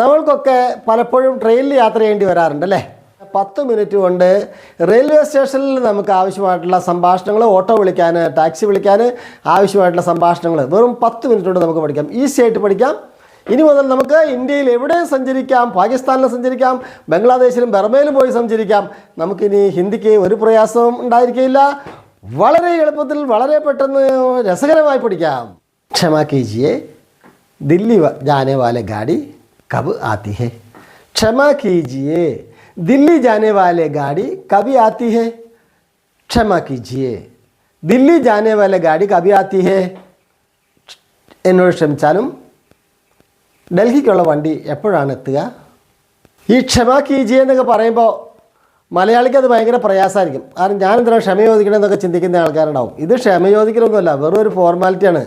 നമ്മൾക്കൊക്കെ പലപ്പോഴും ട്രെയിനിൽ യാത്ര ചെയ്യേണ്ടി വരാറുണ്ട് അല്ലേ? പത്ത് മിനിറ്റ് കൊണ്ട് റെയിൽവേ സ്റ്റേഷനിൽ നമുക്ക് ആവശ്യമായിട്ടുള്ള സംഭാഷണങ്ങൾ ഓട്ടോ വിളിക്കാൻ ടാക്സി വിളിക്കാൻ ആവശ്യമായിട്ടുള്ള സംഭാഷണങ്ങൾ വെറും പത്ത് മിനിറ്റ് കൊണ്ട് നമുക്ക് പഠിക്കാം. ഈസി ആയിട്ട് പഠിക്കാം. ഇനി മുതൽ നമുക്ക് ഇന്ത്യയിൽ എവിടെ സഞ്ചരിക്കാം പാകിസ്ഥാനിൽ സഞ്ചരിക്കാം ബംഗ്ലാദേശിലും ബർമയിലും പോയി സഞ്ചരിക്കാം. നമുക്കിനി ഹിന്ദിക്ക് ഒരു പ്രയാസവും ഉണ്ടായിരിക്കില്ല. വളരെ എളുപ്പത്തിൽ വളരെ പെട്ടെന്ന് രസകരമായി പഠിക്കാം. ക്ഷമാ കീജിയെ ദില്ലി ജാനേവാല ഗാഡി. कब आती है क्षमा कीजिए दिल्ली जाने वाले गाड़ी कभी आती है क्षमा कीजिए दिल्ली जाने वाले गाड़ी कभी आती है എന്നോട് ക്ഷമിച്ചാലും ഡൽഹിക്കുള്ള വണ്ടി എപ്പോഴാണ് എത്തുക ഈ ക്ഷമ കീജിയെ എന്നൊക്കെ പറയുമ്പോൾ മലയാളിക്ക് അത് ഭയങ്കര പ്രയാസമായിരിക്കും കാരണം ഞാൻ എന്തിനാണ് ക്ഷമ ചോദിക്കണമെന്നൊക്കെ ചിന്തിക്കുന്ന ആൾക്കാരുണ്ടാവും ഇത് ക്ഷമ ചോദിക്കലൊന്നുമല്ല വെറും ഒരു ഫോർമാലിറ്റിയാണ്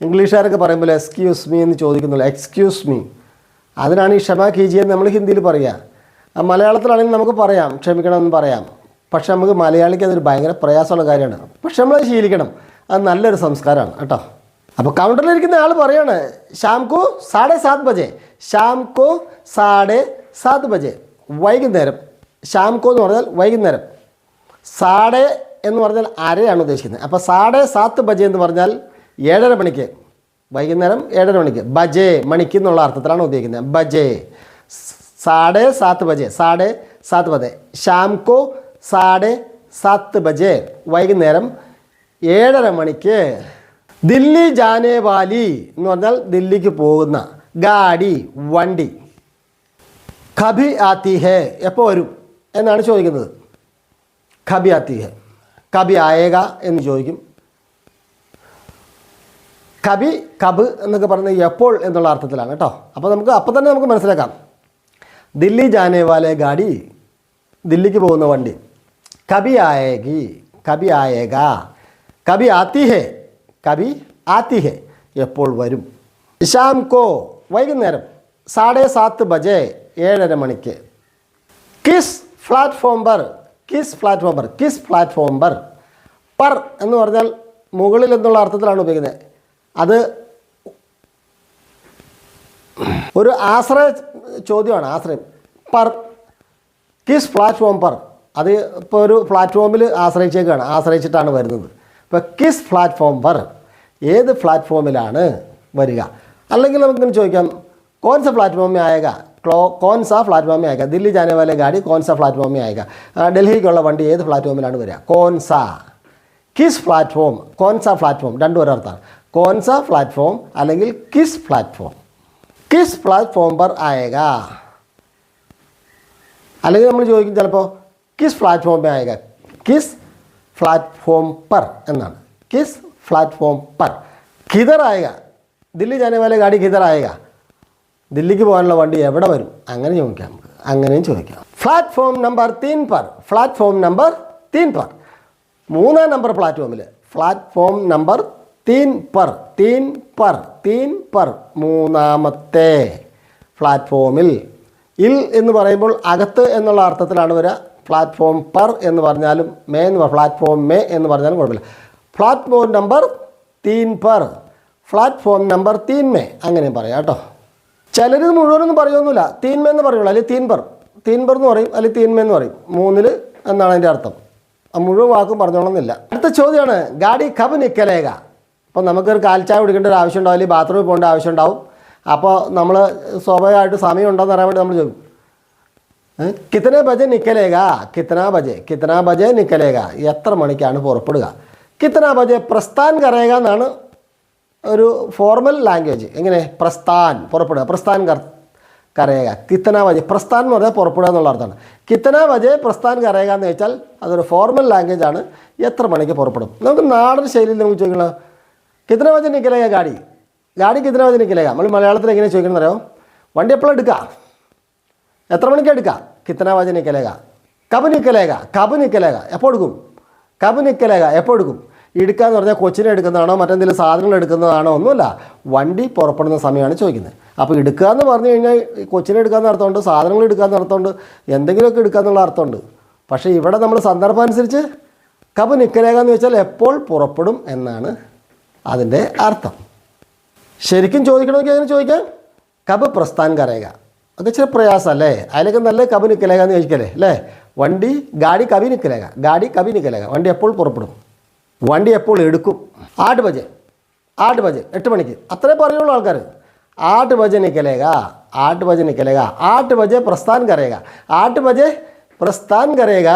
ഇംഗ്ലീഷുകാരൊക്കെ പറയുമ്പോൾ എക്സ്ക്യൂസ് മീ എന്ന് ചോദിക്കുന്നുള്ളൂ എക്സ്ക്യൂസ് മീ അതിനാണ് ഈ ക്ഷമ കീജിയെന്ന് നമ്മൾ ഹിന്ദിയിൽ പറയുക. മലയാളത്തിലാണെങ്കിൽ നമുക്ക് പറയാം ക്ഷമിക്കണമെന്ന് പറയാം. പക്ഷെ നമുക്ക് മലയാളിക്ക് അതൊരു ഭയങ്കര പ്രയാസമുള്ള കാര്യമാണ്. പക്ഷെ നമ്മളത് ശീലിക്കണം. അത് നല്ലൊരു സംസ്കാരമാണ് കേട്ടോ. അപ്പോൾ കൗണ്ടറിലിരിക്കുന്ന ആൾ പറയാണ് ഷാംകു സാഡേ സാത് ബജെ. ഷാംകു സാഡേ സാത് ബജെ. വൈകുന്നേരം. ഷാംകു എന്ന് പറഞ്ഞാൽ വൈകുന്നേരം. സാഡേ എന്ന് പറഞ്ഞാൽ അരയാണ് ഉദ്ദേശിക്കുന്നത്. അപ്പോൾ സാഡേ സാത്ത് ബജെ എന്ന് പറഞ്ഞാൽ ഏഴര മണിക്ക്. വൈകുന്നേരം ഏഴര മണിക്ക്. ബജേ മണിക്ക് എന്നുള്ള അർത്ഥത്തിലാണ് ഉപയോഗിക്കുന്നത് ബജേ സാഡേ സാത്ത് ബജേ. സാഡേ സാത്ത് ബജെ. ശാംകോ സാഡേ സാത്ത് ബജേ. വൈകുന്നേരം ഏഴര മണിക്ക്. ദില്ലി ജാനേ വാലി എന്ന് പറഞ്ഞാൽ ദില്ലിക്ക് പോകുന്ന ഗാഡി വണ്ടി. ഖബി ആത്തി ഹേ എപ്പോൾ വരും എന്നാണ് ചോദിക്കുന്നത്. ഖബി ആത്തി ഹേ. കബി ആയേക എന്ന് ചോദിക്കും. കബി കബ് എന്നൊക്കെ പറയുന്നത് എപ്പോൾ എന്നുള്ള അർത്ഥത്തിലാണ് കേട്ടോ. അപ്പോൾ നമുക്ക് അപ്പം തന്നെ നമുക്ക് മനസ്സിലാക്കാം. ദില്ലി ജാനേവാലെ ഗാഡി ദില്ലിക്ക് പോകുന്ന വണ്ടി. കബി ആയേഗി കബി ആയേഗ കബി ആത്തി ഹേ കബി ആത്തി ഹേ എപ്പോൾ വരും? ഇഷാം കോ വൈകുന്നേരം സാഡേ സാത്ത് ബജെ ഏഴര മണിക്ക്. കിസ് പ്ലാറ്റ്ഫോം പർ കിസ് പ്ലാറ്റ്ഫോം പർ കിസ് പ്ലാറ്റ്ഫോം പർ പർ എന്ന് പറഞ്ഞാൽ മുകളിൽ എന്നുള്ള അർത്ഥത്തിലാണ് ഉപയോഗിക്കുന്നത്. അത് ഒരു ആശ്രയ ചോദ്യമാണ് ആശ്രയം. പർ കിസ് പ്ലാറ്റ്ഫോം പർ. അത് ഇപ്പോൾ ഒരു പ്ലാറ്റ്ഫോമിൽ ആശ്രയിച്ചേക്കാണ് ആശ്രയിച്ചിട്ടാണ് വരുന്നത്. ഇപ്പോൾ കിസ് പ്ലാറ്റ്ഫോം പർ ഏത് പ്ലാറ്റ്ഫോമിലാണ് വരിക? അല്ലെങ്കിൽ നമുക്കിങ്ങനെ ചോദിക്കാം കോൺസ പ്ലാറ്റ്ഫോമി ആയേക ക്ലോ കോൺസ പ്ലാറ്റ്ഫോമിൽ അയക്കുക ദില്ലി ജാനവാലെ ഗാഡി കോൺസ പ്ലാറ്റ്ഫോമിൽ ആ, ഡൽഹിക്കുള്ള വണ്ടി ഏത് പ്ലാറ്റ്ഫോമിലാണ് വരിക? കോൺസ കിസ് പ്ലാറ്റ്ഫോം കോൺസ പ്ലാറ്റ്ഫോം രണ്ടും ഒരർത്ഥാണ് കോൺസ പ്ലാറ്റ്ഫോം അല്ലെങ്കിൽ കിസ് പ്ലാറ്റ്ഫോം കിസ് പ്ലാറ്റ്ഫോം പർ ആയേക അല്ലെങ്കിൽ നമ്മൾ ചോദിക്കും ചിലപ്പോൾ കിസ് പ്ലാറ്റ്ഫോം ആയേക കിസ് പ്ലാറ്റ്ഫോം പർ എന്നാണ് കിസ് പ്ലാറ്റ്ഫോം പർ കിതർ ആയേക ദില്ലി ജാനെ വാലെ ഗാഡി കിതർ ആയേക ദില്ലിക്ക് പോകാനുള്ള വണ്ടി എവിടെ വരും അങ്ങനെ ചോദിക്കാം നമുക്ക് അങ്ങനെയും ചോദിക്കാം പ്ലാറ്റ്ഫോം നമ്പർ തീൻ പർ പ്ലാറ്റ്ഫോം നമ്പർ തീൻ പർ മൂന്നാം നമ്പർ പ്ലാറ്റ്ഫോമിൽ പ്ലാറ്റ്ഫോം നമ്പർ തീൻ പർ തീൻ പർ തീൻ പർ. മൂന്നാമത്തെ പ്ലാറ്റ്ഫോമിൽ ഇൽ എന്ന് പറയുമ്പോൾ അകത്ത് എന്നുള്ള അർത്ഥത്തിലാണ് വരിക. പ്ലാറ്റ്ഫോം പർ എന്ന് പറഞ്ഞാലും മേ എന്ന് പ്ലാറ്റ്ഫോം മേ എന്ന് പറഞ്ഞാലും കുഴപ്പമില്ല. പ്ലാറ്റ്ഫോം നമ്പർ തീൻ പർ. പ്ലാറ്റ്ഫോം നമ്പർ തീൻ മേ. അങ്ങനെയും പറയാം കേട്ടോ. ചിലർ ഇത് മുഴുവനൊന്നും പറയുമൊന്നുമില്ല തീൻമേ എന്ന് പറയുള്ളൂ. അല്ലെങ്കിൽ തീൻപർ തീൻപർ എന്ന് പറയും. അല്ലെങ്കിൽ തീൻമേ എന്ന് പറയും. മൂന്നിൽ എന്നാണ് അതിന്റെ അർത്ഥം. മുഴുവൻ വാക്കും പറഞ്ഞോളന്നില്ല അടുത്ത ചോദ്യമാണ്. ഗാഡി കബ് നിക്കലേക അപ്പോൾ നമുക്കൊരു കാൽച്ചായ കുടിക്കേണ്ട ഒരു ആവശ്യം ഉണ്ടാവും അല്ലെങ്കിൽ ബാത്റൂമിൽ പോകേണ്ട ആവശ്യം ഉണ്ടാവും അപ്പോൾ നമ്മൾ സ്വാഭാവികമായിട്ട് സമയം ഉണ്ടോയെന്ന് അറിയാൻ വേണ്ടി നമ്മൾ ചോദിക്കും? കിത്തന ബജെ നിക്കലേക കിത്തന ബജെ കിത്തന ബജെ നിക്കലേക എത്ര മണിക്കാണ് പുറപ്പെടുക? കിത്തന ബജെ പ്രസ്ഥാൻ കറയുക എന്നാണ് ഒരു ഫോർമൽ ലാംഗ്വേജ്. എങ്ങനെ? പ്രസ്ഥാൻ പുറപ്പെടുക. പ്രസ്ഥാൻ കർ കരയുക കിത്തന ബജെ പ്രസ്ഥാൻ എന്ന് പറഞ്ഞാൽ പുറപ്പെടുക എന്നുള്ള അർത്ഥമാണ്. കിത്തന ബജെ പ്രസ്ഥാൻ കരയുക എന്ന് വെച്ചാൽ അതൊരു ഫോർമൽ ലാംഗ്വേജ് ആണ്. എത്ര മണിക്ക് പുറപ്പെടും? നമുക്ക് നാടൻ ശൈലിയിൽ നമുക്ക് ചോദിക്കണം. കിത്തന വജ നിക്കലേക ഗാഡി ഗാഡി കിത്തന വജ നിക്കലേക നമ്മൾ മലയാളത്തിൽ എങ്ങനെ ചോദിക്കണം അറിയോ വണ്ടി എപ്പോൾ എടുക്കുക എത്ര മണിക്ക് എടുക്കുക കിത്തന വജ നിക്കലേക കബ് നിക്കലേക കബ് നിക്കലേക എപ്പോൾ എടുക്കും കബ് നിക്കലേക എപ്പോൾ എടുക്കും എടുക്കുക എന്ന് പറഞ്ഞാൽ കൊച്ചിനെ എടുക്കുന്നതാണോ മറ്റെന്തെങ്കിലും സാധനങ്ങൾ എടുക്കുന്നതാണോ ഒന്നുമല്ല വണ്ടി പുറപ്പെടുന്ന സമയമാണ് ചോദിക്കുന്നത്. അപ്പോൾ എടുക്കുക എന്ന് പറഞ്ഞു കഴിഞ്ഞാൽ കൊച്ചിനെ എടുക്കാമെന്ന് അർത്ഥമുണ്ട് സാധനങ്ങൾ എടുക്കാമെന്ന് അർത്ഥമുണ്ട് എന്തെങ്കിലുമൊക്കെ എടുക്കുക എന്നുള്ള അർത്ഥമുണ്ട്. പക്ഷേ ഇവിടെ നമ്മൾ സന്ദർഭം അനുസരിച്ച് കബ് നിക്കലേക എന്ന് വെച്ചാൽ എപ്പോൾ പുറപ്പെടും എന്നാണ് അതിന്റെ അർത്ഥം. ശരിക്കും ചോദിക്കണമെങ്കിൽ അങ്ങനെ ചോദിക്കാം? കബ് പ്രസ്ഥാൻ കരയുക. അത് ഇച്ചിരി പ്രയാസമല്ലേ? അതിലേക്ക് നല്ല കബ് നിൽക്കലേക എന്ന് ചോദിക്കല്ലേ? അല്ലേ? വണ്ടി ഗാഡി കവി നിൽക്കലേക ഗാഡി കവി നിൽക്കലേക വണ്ടി എപ്പോൾ പുറപ്പെടും? വണ്ടി എപ്പോൾ എടുക്കും? ആട്ട് ബജെ. ആട്ട് ബജെ. എട്ട് മണിക്ക്. അത്രേ പറയുള്ളൂ ആൾക്കാർ. ആട്ട് ബജെ നിൽക്കലേക ആട്ട് ബജെ നിൽക്കലേക ആട്ട് ബജെ പ്രസ്ഥാൻ കരയുക. ആട്ട് ബജെ പ്രസ്ഥാൻ കരയുക.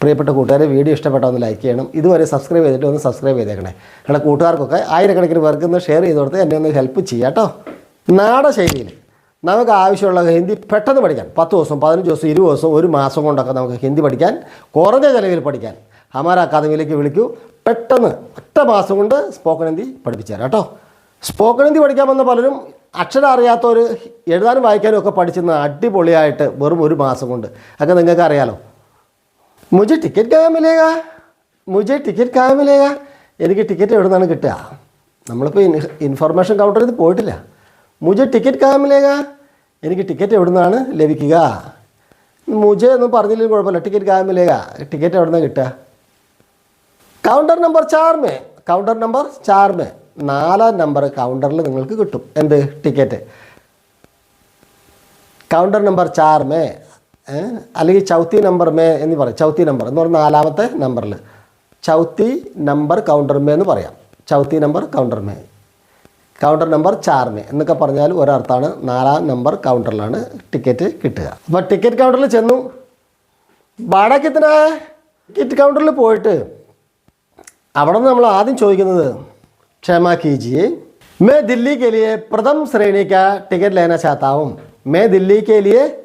പ്രിയപ്പെട്ട കൂട്ടുകാരെ വീഡിയോ ഇഷ്ടപ്പെട്ട ഒന്ന് ലൈക്ക് ചെയ്യണം. ഇതുവരെ സബ്സ്ക്രൈബ് ചെയ്തിട്ട് ഒന്ന് സബ്സ്ക്രൈബ് ചെയ്തേക്കണേ. നിങ്ങളുടെ കൂട്ടുകാർക്കൊക്കെ ആയിരക്കണക്കിന് പേർക്ക് ഒന്ന് ഷെയർ ചെയ്ത് കൊടുത്ത് എന്നെ ഒന്ന് ഹെൽപ്പ് ചെയ്യാം കേട്ടോ നാടൻ ശൈലിയിൽ നമുക്ക് ആവശ്യമുള്ള ഹിന്ദി പെട്ടെന്ന് പഠിക്കാൻ പത്ത് ദിവസം പതിനഞ്ച് ദിവസം ഇരുപത് ദിവസം ഒരു മാസം കൊണ്ടൊക്കെ നമുക്ക് ഹിന്ദി പഠിക്കാൻ കുറഞ്ഞ ചിലവിൽ പഠിക്കാൻ. ഹമാര അക്കാദമിയിലേക്ക് വിളിക്കൂ. പെട്ടെന്ന് ഒറ്റ മാസം കൊണ്ട് സ്പോക്കൺ ഹിന്ദി പഠിപ്പിച്ചു തരാം കേട്ടോ സ്പോക്കൺ ഹിന്ദി പഠിക്കാൻ വന്ന പലരും അക്ഷരം അറിയാത്തവർ എഴുതാനും വായിക്കാനും ഒക്കെ പഠിച്ചെന്ന് അടിപൊളിയായിട്ട് വെറും ഒരു മാസം കൊണ്ട്. ഒക്കെ നിങ്ങൾക്ക് അറിയാലോ മുജി ടിക്കറ്റ് കാ മിലേ മുജി ടിക്കറ്റ് കാ മിലേ എനിക്ക് ടിക്കറ്റ് എവിടെ നിന്നാണ് കിട്ടുക നമ്മളിപ്പോൾ ഇൻഫർമേഷൻ കൗണ്ടറിൽ നിന്ന് പോയിട്ടില്ല. മുജി ടിക്കറ്റ് കാ മിലേ എനിക്ക് ടിക്കറ്റ് എവിടെ നിന്നാണ് ലഭിക്കുക? മുജെ ഒന്നും പറഞ്ഞില്ലെങ്കിൽ കുഴപ്പമില്ല. ടിക്കറ്റ് കാ മിലേ ടിക്കറ്റ് എവിടെ നിന്നാണ് കിട്ടുക? കൗണ്ടർ നമ്പർ ചാർമേ? കൗണ്ടർ നമ്പർ ചാർമേ. നാലാം നമ്പർ കൗണ്ടറിൽ നിങ്ങൾക്ക് കിട്ടും. എന്ത്? ടിക്കറ്റ് കൗണ്ടർ നമ്പർ ചാർമേ. അല്ലെങ്കിൽ ചൗത്തി നമ്പർ മേ എന്ന് പറയും. ചൗത്തി നമ്പർ എന്ന് പറഞ്ഞാൽ നാലാമത്തെ നമ്പറിൽ ചൗത്തി നമ്പർ കൗണ്ടർ മേ എന്ന് പറയാം. ചൗത്തി നമ്പർ കൗണ്ടർ മേ. കൗണ്ടർ നമ്പർ ചാർമേ എന്നൊക്കെ പറഞ്ഞാൽ ഒരർത്ഥമാണ്. നാലാം നമ്പർ കൗണ്ടറിലാണ് ടിക്കറ്റ് കിട്ടുക. അപ്പോൾ ടിക്കറ്റ് കൗണ്ടറിൽ ചെന്നു. വാടകത്തിനാ ടിക്കറ്റ് കൗണ്ടറിൽ പോയിട്ട്. അവിടെ നിന്ന് നമ്മൾ ആദ്യം ചോദിക്കുന്നത് ക്ഷമ കീജിയെ മേ ദില്ലി കെ പ്രഥം ശ്രേണിക്ക ടിക്കറ്റ് ലേന ചാത്താവും. മേ ദില്ലി കെ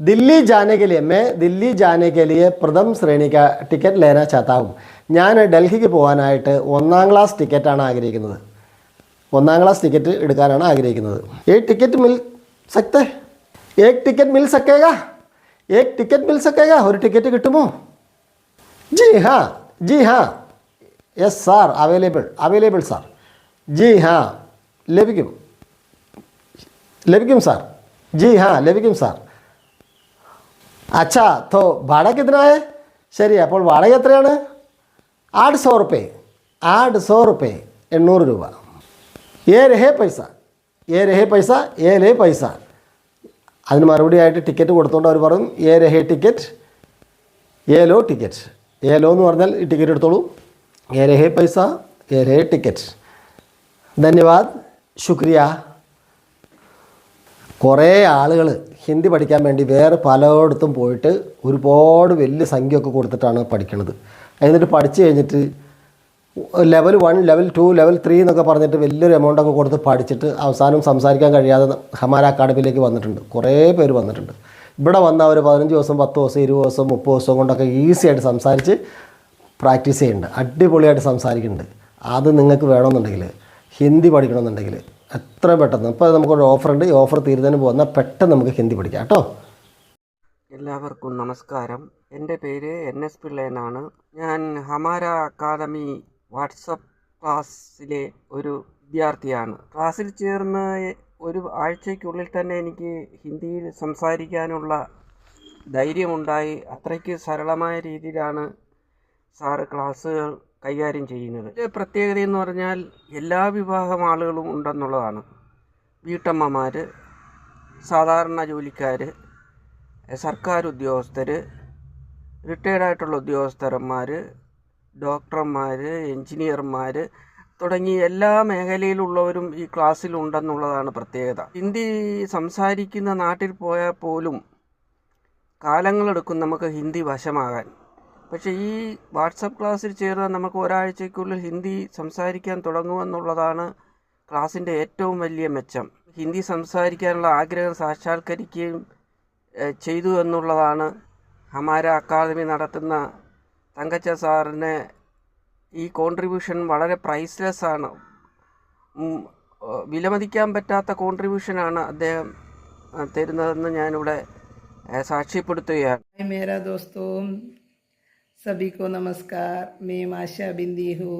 दिल्ली जाने के लिए मैं दिल्ली जाने के लिए प्रथम श्रेणी का ടിക്കറ്റ് लेना चाहता हूँ ഞാൻ ഡൽഹിക്ക് പോകാനായിട്ട് ഒന്നാം ക്ലാസ് ടിക്കറ്റാണ് ആഗ്രഹിക്കുന്നത് ഒന്നാം ക്ലാസ് ടിക്കറ്റ് എടുക്കാനാണ് ആഗ്രഹിക്കുന്നത് ഏക് ടിക്കറ്റ് മിൽ സക്തേ ഏക് ടിക്കറ്റ് മിൽ സക്കേഗാ ഏക് ടിക്കറ്റ് മിൽ സക്കേഗാ ഒരു ടിക്കറ്റ് കിട്ടുമോ ജി हाँ जी हाँ yes sir available available sir G ഹാ ലഭിക്കും ലഭിക്കും സാർ ജി ഹാ ലഭിക്കും സാർ അച്ഛാ തോ വാടക കിത്തനായ ശരി അപ്പോൾ വാടക എത്രയാണ്? ആട് സോ റുപ്പേ ആട് സോ റുപ്പേ എണ്ണൂറ് രൂപ. ഏ രഹേ പൈസ. ഏ രഹേ പൈസ ഏ ലേ പൈസ. അതിന് മറുപടിയായിട്ട് ടിക്കറ്റ് കൊടുത്തുകൊണ്ട് അവർ പറയും ഏ രഹേ ടിക്കറ്റ് ഏലോ ടിക്കറ്റ്. ഏലോ എന്ന് പറഞ്ഞാൽ ഈ ടിക്കറ്റ് എടുത്തോളൂ. ഏ രഹേ പൈസ ഏ രഹേ ടിക്കറ്റ്. ധന്യവാദ്. ശുക്രിയ. കുറേ ആളുകൾ ഹിന്ദി പഠിക്കാൻ വേണ്ടി വേറെ പലയിടത്തും പോയിട്ട് ഒരുപാട് വലിയ സംഖ്യയൊക്കെ കൊടുത്തിട്ടാണ് പഠിക്കുന്നത് എന്നിട്ട് പഠിച്ചു കഴിഞ്ഞിട്ട് level one level two level three എന്നൊക്കെ പറഞ്ഞിട്ട് വലിയൊരു എമൗണ്ട് ഒക്കെ കൊടുത്ത് പഠിച്ചിട്ട് അവസാനം സംസാരിക്കാൻ കഴിയാതെ ഹമാര അക്കാഡമിയിലേക്ക് വന്നിട്ടുണ്ട്. കുറേ പേര് വന്നിട്ടുണ്ട്. ഇവിടെ വന്ന അവർ പതിനഞ്ച് ദിവസം പത്ത് ദിവസം ഇരുപത് ദിവസം മുപ്പത് ദിവസം കൊണ്ടൊക്കെ ഈസി ആയിട്ട് സംസാരിച്ച് പ്രാക്ടീസ് ചെയ്യുന്നുണ്ട്. അടിപൊളിയായിട്ട് സംസാരിക്കുന്നുണ്ട്. അത് നിങ്ങൾക്ക് വേണമെന്നുണ്ടെങ്കിൽ ഹിന്ദി പഠിക്കണമെന്നുണ്ടെങ്കിൽ എത്ര പെട്ടെന്ന്? ഇപ്പോൾ നമുക്കൊരു ഉണ്ട്. ഈ ഓഫർ തീരുന്നതിന് പോകുന്ന പെട്ടെന്ന് നമുക്ക് ഹിന്ദി പഠിക്കാം കേട്ടോ. എല്ലാവർക്കും നമസ്കാരം. എന്റെ പേര് എൻ എസ് പിള്ള എന്നാണ്. ഞാൻ ഹമാര അക്കാദമി വാട്സപ്പ് ക്ലാസ്സിലെ ഒരു വിദ്യാർത്ഥിയാണ്. ക്ലാസ്സിൽ ചേർന്ന് ഒരു ആഴ്ചയ്ക്കുള്ളിൽ തന്നെ എനിക്ക് ഹിന്ദിയിൽ സംസാരിക്കാനുള്ള ധൈര്യമുണ്ടായി. അത്രയ്ക്ക് സരളമായ രീതിയിലാണ് സാറ് ക്ലാസ്സുകൾ കൈകാര്യം ചെയ്യുന്നത്. പ്രത്യേകത എന്ന് പറഞ്ഞാൽ എല്ലാ വിഭാഗം ആളുകളും ഉണ്ടെന്നുള്ളതാണ്. വീട്ടമ്മമാർ സാധാരണ ജോലിക്കാർ സർക്കാർ ഉദ്യോഗസ്ഥർ റിട്ടയർഡായിട്ടുള്ള ഉദ്യോഗസ്ഥന്മാർ ഡോക്ടർമാർ എൻജിനീയർമാർ തുടങ്ങി എല്ലാ മേഖലയിലുള്ളവരും ഈ ക്ലാസ്സിലുണ്ടെന്നുള്ളതാണ് പ്രത്യേകത. ഹിന്ദി സംസാരിക്കുന്ന നാട്ടിൽ പോയാൽ പോലും കാലങ്ങളെടുക്കും നമുക്ക് ഹിന്ദി വശമാകാൻ. പക്ഷേ ഈ വാട്സപ്പ് ക്ലാസ്സിൽ ചേർന്നാൽ നമുക്ക് ഒരാഴ്ചയ്ക്കുള്ളിൽ ഹിന്ദി സംസാരിക്കാൻ തുടങ്ങുമെന്നുള്ളതാണ് ക്ലാസ്സിന്റെ ഏറ്റവും വലിയ മെച്ചം. ഹിന്ദി സംസാരിക്കാനുള്ള ആഗ്രഹം സാക്ഷാത്കരിക്കുകയും ചെയ്തു എന്നുള്ളതാണ് ഹമാര അക്കാദമി നടത്തുന്ന തങ്കച്ച സാറിന് ഈ കോൺട്രിബ്യൂഷൻ വളരെ പ്രൈസ്ലെസ് ആണ്. വിലമതിക്കാൻ പറ്റാത്ത കോൺട്രിബ്യൂഷനാണ് അദ്ദേഹം തരുന്നതെന്ന് ഞാനിവിടെ സാക്ഷ്യപ്പെടുത്തുകയാണ്. മേരാ ദോസ്തവും सभी को नमस्कार मैं आशा बिंदी हूँ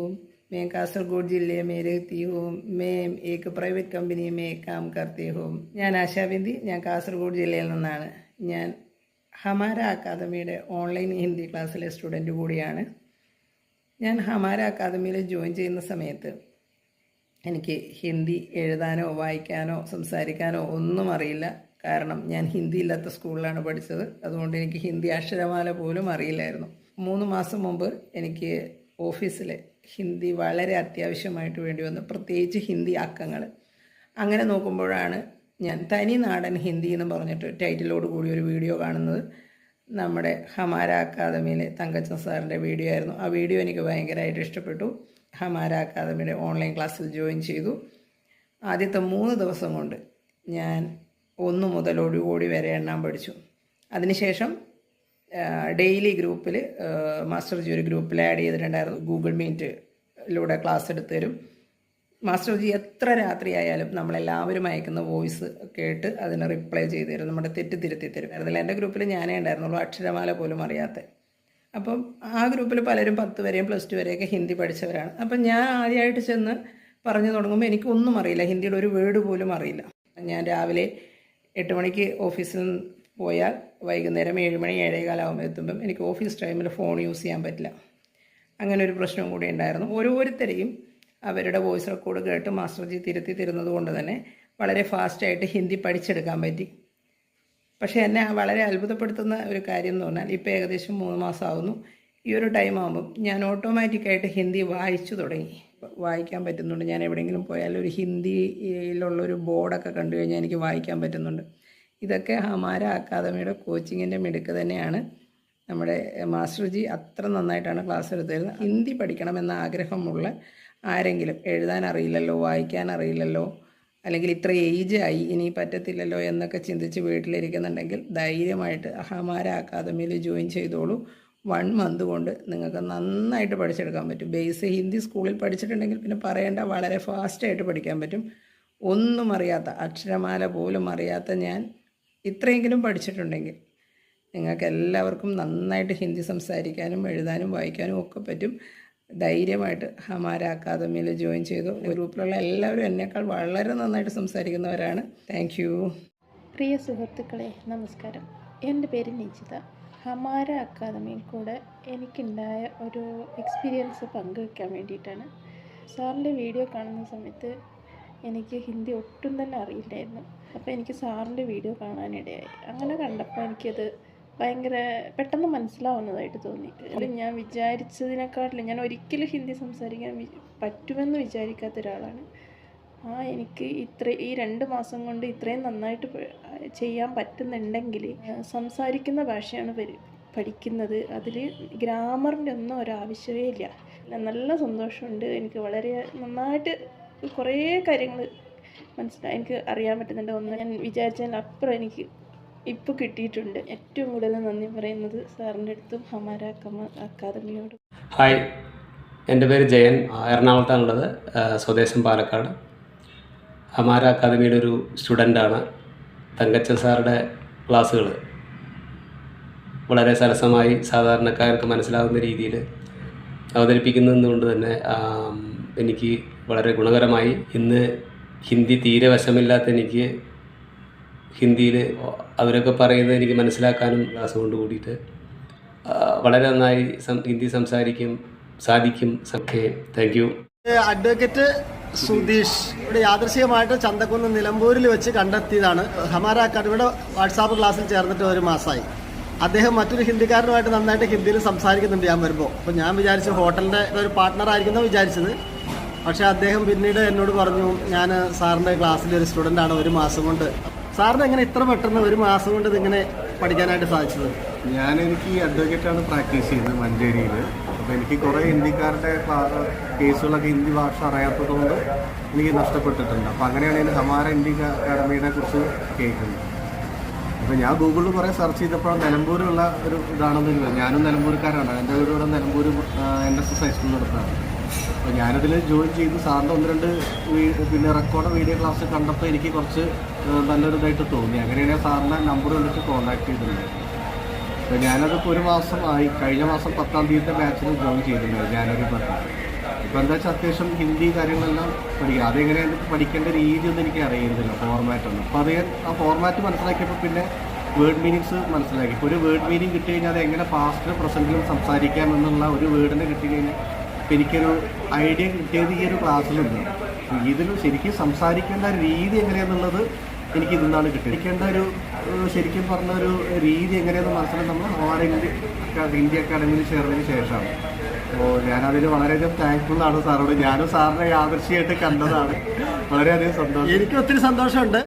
मैं കാസർഗോഡ് ജില്ലേ में रहती हूँ मैं एक പ്രൈവറ്റ് കമ്പനി में काम करती हूँ ഞാൻ ആശാ ബിന്ദി ഞാൻ കാസർഗോഡ് ജില്ലയിൽ നിന്നാണ് ഞാൻ ഹമാര അക്കാദമിയുടെ ഓൺലൈൻ ഹിന്ദി ക്ലാസ്സിലെ സ്റ്റുഡൻറ്റ് കൂടിയാണ് ഞാൻ ഹമാര അക്കാദമിയിൽ ജോയിൻ ചെയ്യുന്ന സമയത്ത് എനിക്ക് ഹിന്ദി എഴുതാനോ വായിക്കാനോ സംസാരിക്കാനോ ഒന്നും അറിയില്ല കാരണം ഞാൻ ഹിന്ദി ഇല്ലാത്ത സ്കൂളിലാണ് പഠിച്ചത് അതുകൊണ്ട് എനിക്ക് ഹിന്ദി അക്ഷരമാല പോലും അറിയില്ലായിരുന്നു മൂന്ന് മാസം മുമ്പ് എനിക്ക് ഓഫീസിൽ ഹിന്ദി വളരെ അത്യാവശ്യമായിട്ട് വേണ്ടി വന്നു. പ്രത്യേകിച്ച് ഹിന്ദി അക്കങ്ങൾ അങ്ങനെ നോക്കുമ്പോഴാണ് ഞാൻ തനി നാടൻ ഹിന്ദി എന്ന് പറഞ്ഞിട്ട് ടൈറ്റിലോട് കൂടി ഒരു വീഡിയോ കാണുന്നത്. നമ്മുടെ ഹമാര അക്കാദമിയിലെ തങ്കച്ചൻ സാറിന്റെ വീഡിയോ ആയിരുന്നു. ആ വീഡിയോ എനിക്ക് ഭയങ്കരമായിട്ട് ഇഷ്ടപ്പെട്ടു. ഹമാര അക്കാദമിയുടെ ഓൺലൈൻ ക്ലാസ്സിൽ ജോയിൻ ചെയ്തു. ആദ്യത്തെ മൂന്ന് ദിവസം കൊണ്ട് ഞാൻ ഒന്ന് മുതൽ ഒടുകൂടി വരെ എണ്ണാൻ പഠിച്ചു. അതിനുശേഷം ഡെയിലി ഗ്രൂപ്പിൽ മാസ്റ്റർ ജി ഒരു ഗ്രൂപ്പിൽ ആഡ് ചെയ്തിട്ടുണ്ടായിരുന്നു. ഗൂഗിൾ മീറ്റിലൂടെ ക്ലാസ് എടുത്തു തരും. മാസ്റ്റർ ജി എത്ര രാത്രിയായാലും നമ്മളെല്ലാവരും അയക്കുന്ന വോയിസ് കേട്ട് അതിന് റിപ്ലൈ ചെയ്തു തരും. നമ്മുടെ തെറ്റ് തിരുത്തി തരും. അതിൽ എന്റെ ഗ്രൂപ്പിൽ ഞാനേ ഉണ്ടായിരുന്നുള്ളൂ അക്ഷരമാല പോലും അറിയാത്ത. അപ്പം ആ ഗ്രൂപ്പിൽ പലരും പത്ത് വരെയും പ്ലസ് ടു വരെയൊക്കെ ഹിന്ദി പഠിച്ചവരാണ്. അപ്പം ഞാൻ ആദ്യമായിട്ട് ചെന്ന് പറഞ്ഞു തുടങ്ങുമ്പോൾ എനിക്കൊന്നും അറിയില്ല. ഹിന്ദിയുടെ ഒരു വേർഡ് പോലും അറിയില്ല. ഞാൻ രാവിലെ എട്ട് മണിക്ക് ഓഫീസിൽ പോയാൽ വൈകുന്നേരം ഏഴ് മണി ഏഴേകാലാകുമ്പോൾ എത്തുമ്പം എനിക്ക് ഓഫീസ് ടൈമിൽ ഫോൺ യൂസ് ചെയ്യാൻ പറ്റില്ല. അങ്ങനെ ഒരു പ്രശ്നം കൂടി ഉണ്ടായിരുന്നു. ഓരോരുത്തരെയും അവരുടെ വോയിസ് റെക്കോർഡ് കേട്ട് മാസ്റ്റർ ജി തിരുത്തി തരുന്നത് കൊണ്ട് തന്നെ വളരെ ഫാസ്റ്റായിട്ട് ഹിന്ദി പഠിച്ചെടുക്കാൻ പറ്റി. പക്ഷേ എന്നെ വളരെ അത്ഭുതപ്പെടുത്തുന്ന ഒരു കാര്യം എന്ന് പറഞ്ഞാൽ ഇപ്പോൾ ഏകദേശം മൂന്ന് മാസമാകുന്നു ഈ ഒരു ടൈം ആകുമ്പം ഞാൻ ഓട്ടോമാറ്റിക്കായിട്ട് ഹിന്ദി വായിച്ചു തുടങ്ങി. വായിക്കാൻ പറ്റുന്നുണ്ട്. ഞാൻ എവിടെയെങ്കിലും പോയാൽ ഒരു ഹിന്ദിയിലുള്ള ഒരു ബോർഡൊക്കെ കണ്ടു കഴിഞ്ഞാൽ എനിക്ക് വായിക്കാൻ പറ്റുന്നുണ്ട്. ഇതൊക്കെ ഹമാര അക്കാദമിയുടെ കോച്ചിങ്ങിന്റെ മിടുക്ക് തന്നെയാണ്. നമ്മുടെ മാസ്റ്റർജി അത്ര നന്നായിട്ടാണ് ക്ലാസ് എടുത്തത്. ഹിന്ദി പഠിക്കണമെന്ന ആഗ്രഹമുള്ള ആരെങ്കിലും എഴുതാൻ അറിയില്ലല്ലോ വായിക്കാൻ അറിയില്ലല്ലോ അല്ലെങ്കിൽ ഇത്ര ഏജ് ആയി ഇനി പറ്റത്തില്ലല്ലോ എന്നൊക്കെ ചിന്തിച്ച് വീട്ടിലിരിക്കുന്നുണ്ടെങ്കിൽ ധൈര്യമായിട്ട് അഹമാര അക്കാദമിയിൽ ജോയിൻ ചെയ്തോളൂ. വൺ മന്ത് കൊണ്ട് നിങ്ങൾക്ക് നന്നായിട്ട് പഠിച്ചെടുക്കാൻ പറ്റും. ബേസ് ഹിന്ദി സ്കൂളിൽ പഠിച്ചിട്ടുണ്ടെങ്കിൽ പിന്നെ പറയേണ്ട വളരെ ഫാസ്റ്റായിട്ട് പഠിക്കാൻ പറ്റും. ഒന്നും അറിയാത്ത അക്ഷരമാല പോലും അറിയാത്ത ഞാൻ ഇത്രയെങ്കിലും പഠിച്ചിട്ടുണ്ടെങ്കിൽ നിങ്ങൾക്ക് എല്ലാവർക്കും നന്നായിട്ട് ഹിന്ദി സംസാരിക്കാനും എഴുതാനും വായിക്കാനും ഒക്കെ പറ്റും. ധൈര്യമായിട്ട് ഹമാര അക്കാദമിയിൽ ജോയിൻ ചെയ്തു. ഗ്രൂപ്പിലുള്ള എല്ലാവരും എന്നേക്കാൾ വളരെ നന്നായിട്ട് സംസാരിക്കുന്നവരാണ്. താങ്ക് പ്രിയ സുഹൃത്തുക്കളെ നമസ്കാരം. എന്റെ പേര് നിജിത. ഹമാര അക്കാദമിയിൽ കൂടെ എനിക്കുണ്ടായ ഒരു എക്സ്പീരിയൻസ് പങ്കുവെക്കാൻ വേണ്ടിയിട്ടാണ്. സാറിന്റെ വീഡിയോ കാണുന്ന സമയത്ത് എനിക്ക് ഹിന്ദി ഒട്ടും തന്നെ അറിയില്ലായിരുന്നു. അപ്പോൾ എനിക്ക് സാറിന്റെ വീഡിയോ കാണാനിടയായി അങ്ങനെ കണ്ടപ്പോൾ എനിക്കത് ഭയങ്കര പെട്ടെന്ന് മനസ്സിലാവുന്നതായിട്ട് തോന്നി. അല്ല ഞാൻ വിചാരിച്ചതിനെക്കാട്ടിലും ഞാൻ ഒരിക്കലും ഹിന്ദി സംസാരിക്കാൻ പറ്റുമെന്ന് വിചാരിക്കാത്ത ഒരാളാണ്. ആ എനിക്ക് ഇത്ര ഈ രണ്ട് മാസം കൊണ്ട് ഇത്രയും നന്നായിട്ട് ചെയ്യാൻ പറ്റുന്നുണ്ടെങ്കിൽ സംസാരിക്കുന്ന ഭാഷയാണ് പഠിക്കുന്നത്. അതിൽ ഗ്രാമറിന്റെ ഒന്നും ഒരാവശ്യമേ ഇല്ല. നല്ല സന്തോഷമുണ്ട്. എനിക്ക് വളരെ നന്നായിട്ട് കുറേ കാര്യങ്ങൾ മനസ്സിലായി? എനിക്ക് അറിയാൻ പറ്റുന്നുണ്ട്. ഒന്ന് ഞാൻ വിചാരിച്ചതിന് അപ്പുറം എനിക്ക് ഇപ്പോൾ കിട്ടിയിട്ടുണ്ട്. ഏറ്റവും കൂടുതൽ നന്ദി പറയുന്നത് സാറിന്റെ അടുത്തും ഹമാര അക്കാദമിയോട്. ഹായ്. എന്റെ പേര് ജയൻ. എറണാകുളത്താണുള്ളത്. സ്വദേശം പാലക്കാട്. ഹമാര അക്കാദമിയുടെ ഒരു സ്റ്റുഡന്റാണ്. തങ്കച്ചൻ സാറുടെ ക്ലാസ്സുകൾ. വളരെ സരസമായി സാധാരണക്കാർക്ക് മനസ്സിലാകുന്ന രീതിയിൽ അവതരിപ്പിക്കുന്നതുകൊണ്ട് തന്നെ എനിക്ക് വളരെ ഗുണകരമായി ഇന്ന് ഹിന്ദി തീരെ വശമില്ലാത്ത എനിക്ക് ഹിന്ദിയിൽ അവരൊക്കെ പറയുന്നത് എനിക്ക് മനസ്സിലാക്കാനും ക്ലാസ് കൊണ്ട് കൂടിയിട്ട് വളരെ നന്നായി ഹിന്ദി സംസാരിക്കും സാധിക്കും. സഖേ താങ്ക് യു അഡ്വക്കേറ്റ് സുധീഷ് ഇവിടെ യാദൃശികമായിട്ട് ചന്തക്കുന്ന് നിലമ്പൂരിൽ വെച്ച് കണ്ടെത്തിയതാണ്. ഹമാര അക്കാദമിയുടെ വാട്സാപ്പ് ക്ലാസ്സിൽ ചേർന്നിട്ട് ഒരു മാസമായി. അദ്ദേഹം മറ്റൊരു ഹിന്ദിക്കാരനുമായിട്ട് നന്നായിട്ട് ഹിന്ദിയിൽ സംസാരിക്കുന്നുണ്ട് ഞാൻ വരുമ്പോൾ അപ്പോൾ ഞാൻ വിചാരിച്ചു ഹോട്ടലിന്റെ ഒരു പാർട്ട്ണർ ആയിരിക്കുന്ന വിചാരിച്ചത്. പക്ഷേ അദ്ദേഹം പിന്നീട് എന്നോട് പറഞ്ഞു ഞാൻ സാറിന്റെ ക്ലാസ്സിലെ ഒരു സ്റ്റുഡന്റാണ് ഒരു മാസം കൊണ്ട്. സാറിന് എങ്ങനെ ഇത്ര പെട്ടെന്ന് ഒരു മാസം കൊണ്ട് ഇതിങ്ങനെ പഠിക്കാനായിട്ട് സാധിച്ചത്? ഞാൻ എനിക്ക് അഡ്വക്കേറ്റാണ് പ്രാക്ടീസ് ചെയ്യുന്നത് മഞ്ചേരിയിൽ അപ്പോൾ എനിക്ക് കുറേ ഹിന്ദിക്കാരുടെ കേസുകളൊക്കെ ഹിന്ദി ഭാഷ അറിയാത്തതുകൊണ്ട് എനിക്ക് നഷ്ടപ്പെട്ടിട്ടുണ്ട്. അപ്പോൾ അങ്ങനെയാണ് ഞാൻ ഹമാര ഹിന്ദി അക്കാഡമിയെ കുറിച്ച് കേൾക്കുന്നത്. അപ്പോൾ ഞാൻ ഗൂഗിളിൽ കുറേ സെർച്ച് ചെയ്തപ്പോൾ നിലമ്പൂരുള്ള ഒരു ഇതാണെന്ന്. ഞാനും നിലമ്പൂർക്കാരാണ് എന്റെ വീട് ഇവിടെ നിലമ്പൂർ എൻ എസ് എസ് ഹൈസ്കൂളിൽ അപ്പോൾ ഞാനതിൽ ജോയിൻ ചെയ്ത്. സാറിന്റെ ഒന്ന് രണ്ട് പിന്നെ റെക്കോർഡ് വീഡിയോ ക്ലാസ് കണ്ടപ്പോൾ എനിക്ക് കുറച്ച് നല്ലൊരിതായിട്ട് തോന്നി. അങ്ങനെയാണ് സാറിന്റെ നമ്പർ കണ്ടിട്ട് കോൺടാക്ട് ചെയ്തിട്ടുണ്ട് അപ്പോൾ ഞാനതിപ്പോൾ ഒരു മാസം ആയി. കഴിഞ്ഞ മാസം പത്താം തീയതി ബാച്ചിൽ ജോയിൻ ചെയ്തിട്ടുണ്ടായിരുന്നു ജാനുവരി പത്താം ഇപ്പോൾ എന്താ വെച്ചാൽ അത്യാവശ്യം ഹിന്ദി കാര്യങ്ങളെല്ലാം പഠിക്കുക. അതെങ്ങനെയാണ് പഠിക്കേണ്ട രീതി ഒന്നും എനിക്ക് അറിയുന്നില്ല ഫോർമാറ്റൊന്നും അപ്പോൾ അത് ആ ഫോർമാറ്റ് മനസ്സിലാക്കിയപ്പോൾ പിന്നെ വേർഡ് മീനിങ്സ് മനസ്സിലാക്കി. ഇപ്പോൾ ഒരു വേർഡ് മീനിങ് കിട്ടി കഴിഞ്ഞാൽ അത് എങ്ങനെ പാസ്റ്റിലും പ്രസന്റിലും സംസാരിക്കാം എന്നുള്ള ഒരു വേർഡിനെ കിട്ടി കഴിഞ്ഞാൽ എനിക്കൊരു ഐഡിയ കിട്ടിയത് ഈ ഒരു ക്ലാസ്സിലുണ്ട്. ഇതിൽ ശരിക്കും സംസാരിക്കേണ്ട രീതി എങ്ങനെയാണെന്നുള്ളത് എനിക്ക് ഇതിന്നാണ് കിട്ടിയത്. പഠിക്കേണ്ട ഒരു ശരിക്കും പറഞ്ഞ ഒരു രീതി എങ്ങനെയാണെന്ന് മനസ്സിലാക്കി നമ്മൾ ഹമാര ഇന്ത്യ അക്കാ- ഇന്ത്യ അക്കാഡമിയിൽ ചേർന്നതിന് ശേഷമാണ്. അപ്പോൾ ഞാനതിന് വളരെയധികം താങ്ക്ഫുൾ ആണ് സാറോട്. ഞാനും സാറിനെ യാദർശിയായിട്ട് കണ്ടതാണ്. വളരെയധികം സന്തോഷം. എനിക്ക് ഒത്തിരി സന്തോഷമുണ്ട്.